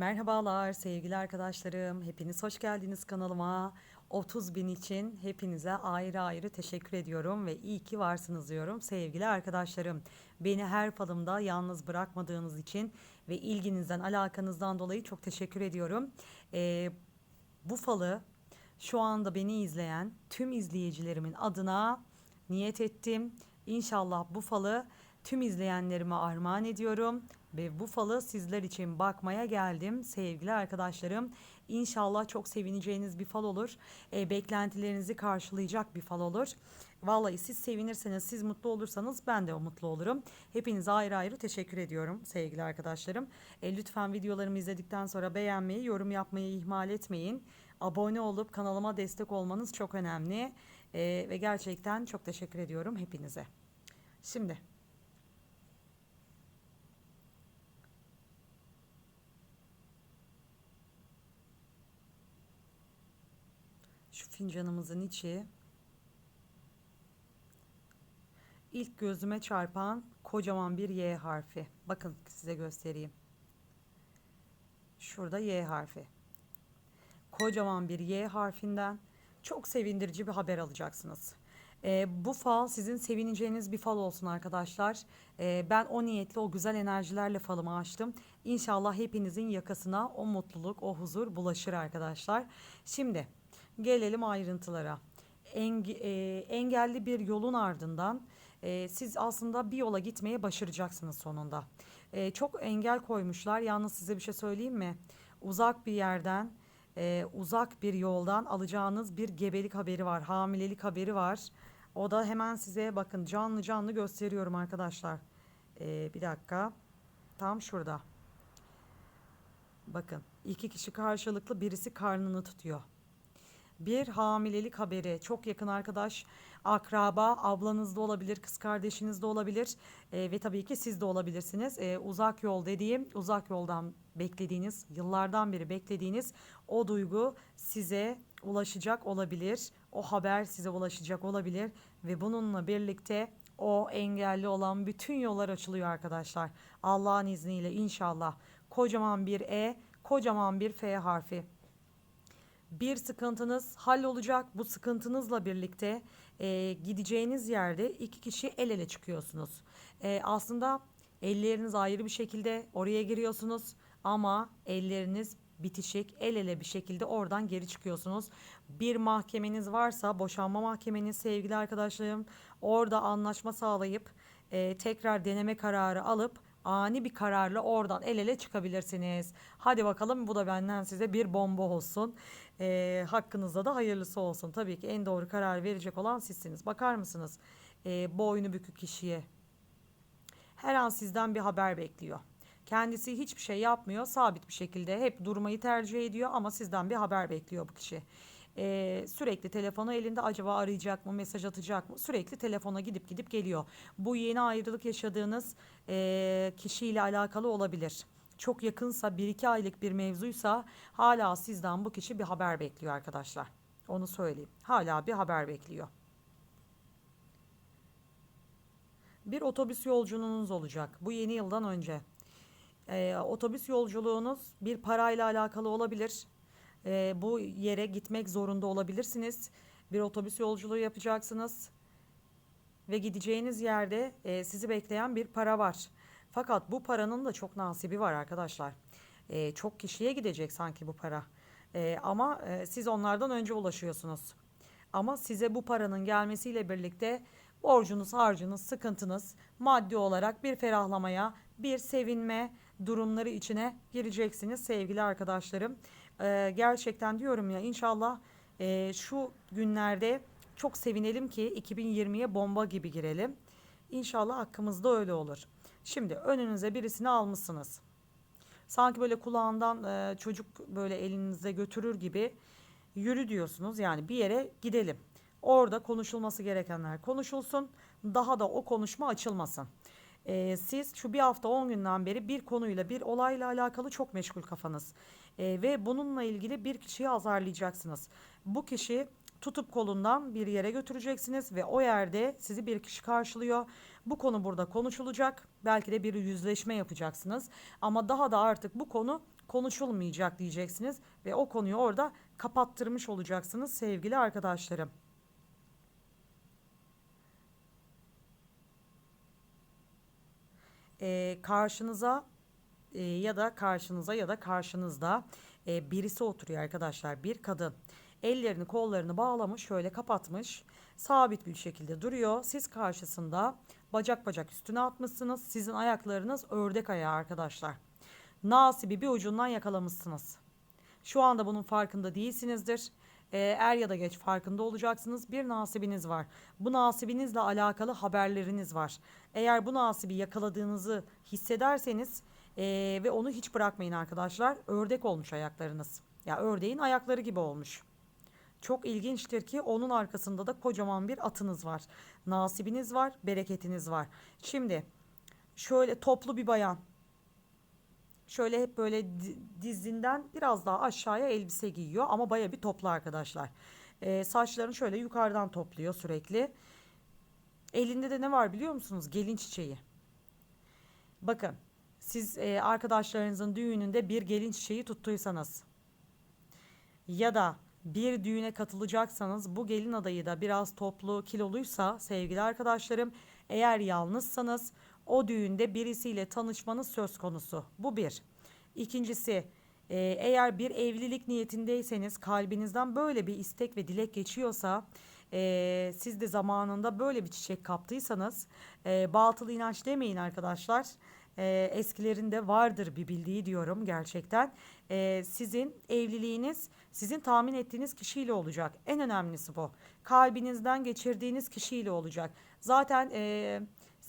Merhabalar sevgili arkadaşlarım. Hepiniz hoş geldiniz kanalıma. 30 bin için hepinize ayrı ayrı teşekkür ediyorum ve iyi ki varsınız diyorum sevgili arkadaşlarım. Beni her falımda yalnız bırakmadığınız için ve ilginizden, alakanızdan dolayı çok teşekkür ediyorum. Ee, bu falı şu anda beni izleyen tüm izleyicilerimin adına niyet ettim. İnşallah bu falı tüm izleyenlerime armağan ediyorum ve bu falı sizler için bakmaya geldim sevgili arkadaşlarım. İnşallah çok sevineceğiniz bir fal olur. E, beklentilerinizi karşılayacak bir fal olur. Vallahi siz sevinirseniz, siz mutlu olursanız ben de mutlu olurum. Hepinize ayrı ayrı teşekkür ediyorum sevgili arkadaşlarım. E, lütfen videolarımı izledikten sonra beğenmeyi, yorum yapmayı ihmal etmeyin. Abone olup kanalıma destek olmanız çok önemli. E, ve gerçekten çok teşekkür ediyorum hepinize. Şimdi şu fincanımızın içi ilk gözüme çarpan kocaman bir Y harfi. Bakın size göstereyim. Şurada Y harfi. Kocaman bir Y harfinden çok sevindirici bir haber alacaksınız. Ee, bu fal sizin sevineceğiniz bir fal olsun arkadaşlar. Ee, ben o niyetle o güzel enerjilerle falımı açtım. İnşallah hepinizin yakasına o mutluluk, o huzur bulaşır arkadaşlar. Şimdi gelelim ayrıntılara. Enge, e, engelli bir yolun ardından e, siz aslında bir yola gitmeye başaracaksınız sonunda. E, çok engel koymuşlar. Yalnız size bir şey söyleyeyim mi? Uzak bir yerden, e, uzak bir yoldan alacağınız bir gebelik haberi var, hamilelik haberi var. O da hemen size bakın canlı canlı gösteriyorum arkadaşlar. E, bir dakika. Tam şurada. Bakın iki kişi karşılıklı birisi karnını tutuyor. Bir hamilelik haberi çok yakın arkadaş, akraba, ablanız da olabilir, kız kardeşiniz de olabilir e, ve tabii ki siz de olabilirsiniz. E, uzak yol dediğim uzak yoldan beklediğiniz, yıllardan beri beklediğiniz o duygu size ulaşacak olabilir. O haber size ulaşacak olabilir ve bununla birlikte o engelli olan bütün yollar açılıyor arkadaşlar. Allah'ın izniyle inşallah. Kocaman bir E, kocaman bir F harfi bir sıkıntınız hallolacak. Bu sıkıntınızla birlikte e, gideceğiniz yerde iki kişi el ele çıkıyorsunuz. E, aslında elleriniz ayrı bir şekilde oraya giriyorsunuz ama elleriniz bitişik el ele bir şekilde oradan geri çıkıyorsunuz. Bir mahkemeniz varsa boşanma mahkemeniz sevgili arkadaşlarım orada anlaşma sağlayıp e, tekrar deneme kararı alıp ani bir kararla oradan el ele çıkabilirsiniz. Hadi bakalım bu da benden size bir bomba olsun. E, hakkınızda da hayırlısı olsun. Tabii ki en doğru karar verecek olan sizsiniz. Bakar mısınız e, boynu bükük kişiye? Her an sizden bir haber bekliyor. Kendisi hiçbir şey yapmıyor. Sabit bir şekilde hep durmayı tercih ediyor ama sizden bir haber bekliyor bu kişi. Ee, sürekli telefonu elinde acaba arayacak mı, mesaj atacak mı? Sürekli telefona gidip gidip geliyor. Bu yeni ayrılık yaşadığınız e, kişiyle alakalı olabilir. Çok yakınsa, bir iki aylık bir mevzuysa hala sizden bu kişi bir haber bekliyor arkadaşlar. Onu söyleyeyim. Hala bir haber bekliyor. Bir otobüs yolculuğunuz olacak. Bu yeni yıldan önce. Ee, otobüs yolculuğunuz bir parayla alakalı olabilir. Ee, bu yere gitmek zorunda olabilirsiniz. Bir otobüs yolculuğu yapacaksınız ve gideceğiniz yerde e, sizi bekleyen bir para var. Fakat bu paranın da çok nasibi var arkadaşlar. E, çok kişiye gidecek sanki bu para. E, ama e, siz onlardan önce ulaşıyorsunuz. Ama size bu paranın gelmesiyle birlikte borcunuz, harcınız, sıkıntınız maddi olarak bir ferahlamaya, bir sevinme durumları içine gireceksiniz sevgili arkadaşlarım. E, gerçekten diyorum ya inşallah e, şu günlerde çok sevinelim ki 2020'ye bomba gibi girelim. İnşallah hakkımızda öyle olur. Şimdi önünüze birisini almışsınız. Sanki böyle kulağından e, çocuk böyle elinize götürür gibi yürü diyorsunuz. Yani bir yere gidelim. Orada konuşulması gerekenler konuşulsun. Daha da o konuşma açılmasın. E, siz şu bir hafta 10 günden beri bir konuyla bir olayla alakalı çok meşgul kafanız. E, ve bununla ilgili bir kişiyi azarlayacaksınız. Bu kişi tutup kolundan bir yere götüreceksiniz ve o yerde sizi bir kişi karşılıyor. Bu konu burada konuşulacak. Belki de bir yüzleşme yapacaksınız. Ama daha da artık bu konu konuşulmayacak diyeceksiniz ve o konuyu orada kapattırmış olacaksınız sevgili arkadaşlarım. Ee, karşınıza e, ya da karşınıza ya da karşınızda e, birisi oturuyor arkadaşlar. Bir kadın. Ellerini kollarını bağlamış şöyle kapatmış. Sabit bir şekilde duruyor. Siz karşısında bacak bacak üstüne atmışsınız. Sizin ayaklarınız ördek ayağı arkadaşlar. Nasibi bir ucundan yakalamışsınız. Şu anda bunun farkında değilsinizdir. Ee, er ya da geç farkında olacaksınız. Bir nasibiniz var. Bu nasibinizle alakalı haberleriniz var. Eğer bu nasibi yakaladığınızı hissederseniz ee, ve onu hiç bırakmayın arkadaşlar. Ördek olmuş ayaklarınız. Ya ördeğin ayakları gibi olmuş. Çok ilginçtir ki onun arkasında da kocaman bir atınız var. Nasibiniz var, bereketiniz var. Şimdi şöyle toplu bir bayan. Şöyle hep böyle di- dizinden biraz daha aşağıya elbise giyiyor ama baya bir toplu arkadaşlar. Ee, saçlarını şöyle yukarıdan topluyor sürekli. Elinde de ne var biliyor musunuz? Gelin çiçeği. Bakın siz e, arkadaşlarınızın düğününde bir gelin çiçeği tuttuysanız ya da bir düğüne katılacaksanız bu gelin adayı da biraz toplu kiloluysa sevgili arkadaşlarım eğer yalnızsanız o düğünde birisiyle tanışmanız söz konusu. Bu bir. İkincisi e, eğer bir evlilik niyetindeyseniz kalbinizden böyle bir istek ve dilek geçiyorsa e, siz de zamanında böyle bir çiçek kaptıysanız e, batıl inanç demeyin arkadaşlar. E, eskilerinde vardır bir bildiği diyorum gerçekten. E, sizin evliliğiniz sizin tahmin ettiğiniz kişiyle olacak. En önemlisi bu. Kalbinizden geçirdiğiniz kişiyle olacak. Zaten e,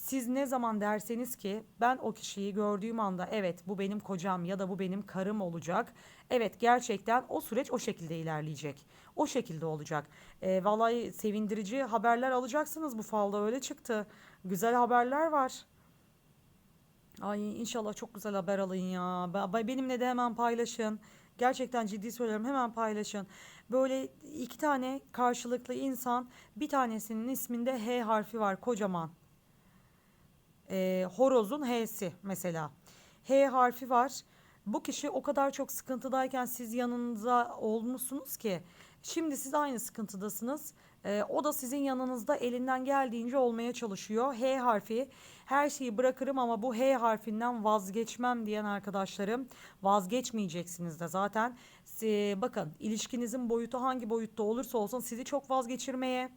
siz ne zaman derseniz ki ben o kişiyi gördüğüm anda evet bu benim kocam ya da bu benim karım olacak. Evet gerçekten o süreç o şekilde ilerleyecek. O şekilde olacak. E, vallahi sevindirici haberler alacaksınız bu falda öyle çıktı. Güzel haberler var. Ay inşallah çok güzel haber alın ya. Be- Benimle de hemen paylaşın. Gerçekten ciddi söylüyorum hemen paylaşın. Böyle iki tane karşılıklı insan bir tanesinin isminde H harfi var kocaman. Ee, horozun H'si mesela. H harfi var. Bu kişi o kadar çok sıkıntıdayken siz yanınıza olmuşsunuz ki şimdi siz aynı sıkıntıdasınız. Ee, o da sizin yanınızda elinden geldiğince olmaya çalışıyor. H harfi her şeyi bırakırım ama bu H harfinden vazgeçmem diyen arkadaşlarım vazgeçmeyeceksiniz de zaten. Ee, bakın ilişkinizin boyutu hangi boyutta olursa olsun sizi çok vazgeçirmeye,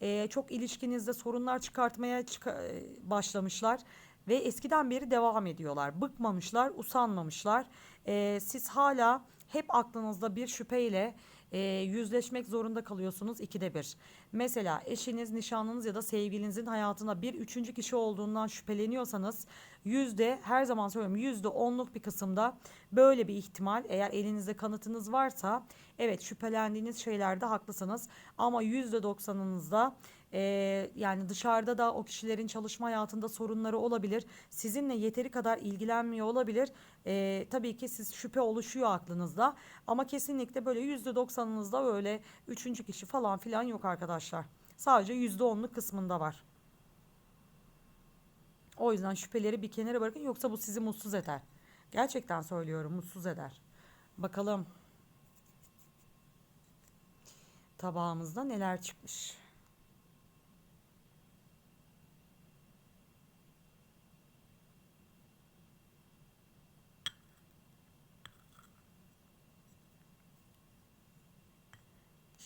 e, çok ilişkinizde sorunlar çıkartmaya çıka- e, başlamışlar ve eskiden beri devam ediyorlar. Bıkmamışlar, usanmamışlar. Ee, siz hala hep aklınızda bir şüpheyle e, yüzleşmek zorunda kalıyorsunuz ikide bir. Mesela eşiniz, nişanlınız ya da sevgilinizin hayatında bir üçüncü kişi olduğundan şüpheleniyorsanız yüzde her zaman söylüyorum yüzde onluk bir kısımda böyle bir ihtimal eğer elinizde kanıtınız varsa evet şüphelendiğiniz şeylerde haklısınız ama yüzde doksanınızda e, yani dışarıda da o kişilerin çalışma hayatında sorunları olabilir. Sizinle yeteri kadar ilgilenmiyor olabilir. E, tabii ki siz şüphe oluşuyor aklınızda ama kesinlikle böyle yüzde doksanınızda öyle üçüncü kişi falan filan yok arkadaşlar. Sadece yüzde onluk kısmında var. O yüzden şüpheleri bir kenara bırakın yoksa bu sizi mutsuz eder. Gerçekten söylüyorum mutsuz eder. Bakalım tabağımızda neler çıkmış.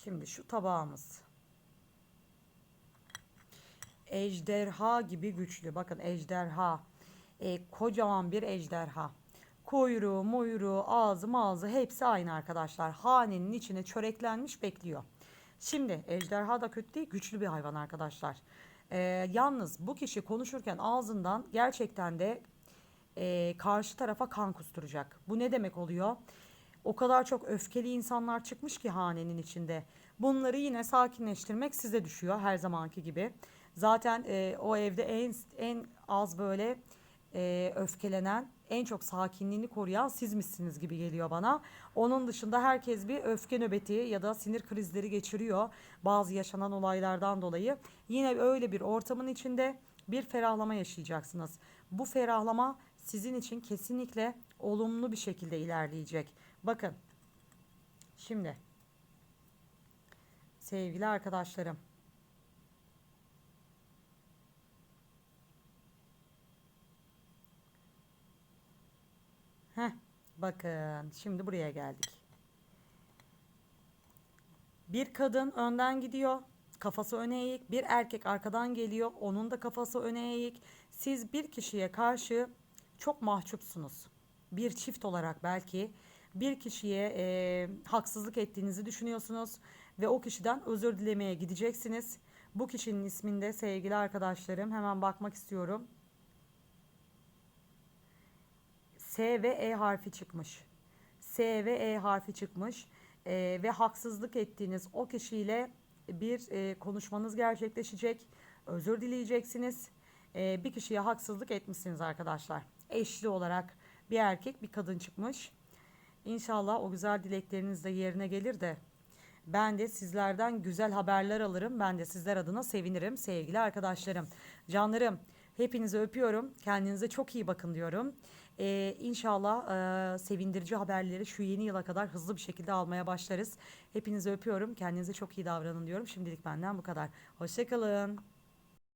Şimdi şu tabağımız. Ejderha gibi güçlü. Bakın ejderha. E, kocaman bir ejderha. Kuyruğu, muyruğu, ağzı, mağazı hepsi aynı arkadaşlar. Hanenin içine çöreklenmiş bekliyor. Şimdi ejderha da kötü değil, güçlü bir hayvan arkadaşlar. E, yalnız bu kişi konuşurken ağzından gerçekten de e, karşı tarafa kan kusturacak. Bu ne demek oluyor? O kadar çok öfkeli insanlar çıkmış ki hanenin içinde. Bunları yine sakinleştirmek size düşüyor her zamanki gibi. Zaten e, o evde en en az böyle e, öfkelenen, en çok sakinliğini koruyan sizmişsiniz gibi geliyor bana. Onun dışında herkes bir öfke nöbeti ya da sinir krizleri geçiriyor bazı yaşanan olaylardan dolayı. Yine öyle bir ortamın içinde bir ferahlama yaşayacaksınız. Bu ferahlama sizin için kesinlikle olumlu bir şekilde ilerleyecek. Bakın. Şimdi sevgili arkadaşlarım Heh, bakın şimdi buraya geldik. Bir kadın önden gidiyor. Kafası öne eğik. Bir erkek arkadan geliyor. Onun da kafası öne eğik. Siz bir kişiye karşı çok mahcupsunuz. Bir çift olarak belki bir kişiye e, haksızlık ettiğinizi düşünüyorsunuz ve o kişiden özür dilemeye gideceksiniz. Bu kişinin isminde sevgili arkadaşlarım hemen bakmak istiyorum. S ve E harfi çıkmış. S ve E harfi çıkmış Ee, ve haksızlık ettiğiniz o kişiyle bir e, konuşmanız gerçekleşecek. Özür dileyeceksiniz. Ee, bir kişiye haksızlık etmişsiniz arkadaşlar. Eşli olarak bir erkek bir kadın çıkmış. İnşallah o güzel dilekleriniz de yerine gelir de ben de sizlerden güzel haberler alırım. Ben de sizler adına sevinirim sevgili arkadaşlarım. Canlarım hepinizi öpüyorum. Kendinize çok iyi bakın diyorum. Ee, inşallah e, sevindirici haberleri şu yeni yıla kadar hızlı bir şekilde almaya başlarız. Hepinizi öpüyorum. Kendinize çok iyi davranın diyorum. Şimdilik benden bu kadar. Hoşçakalın.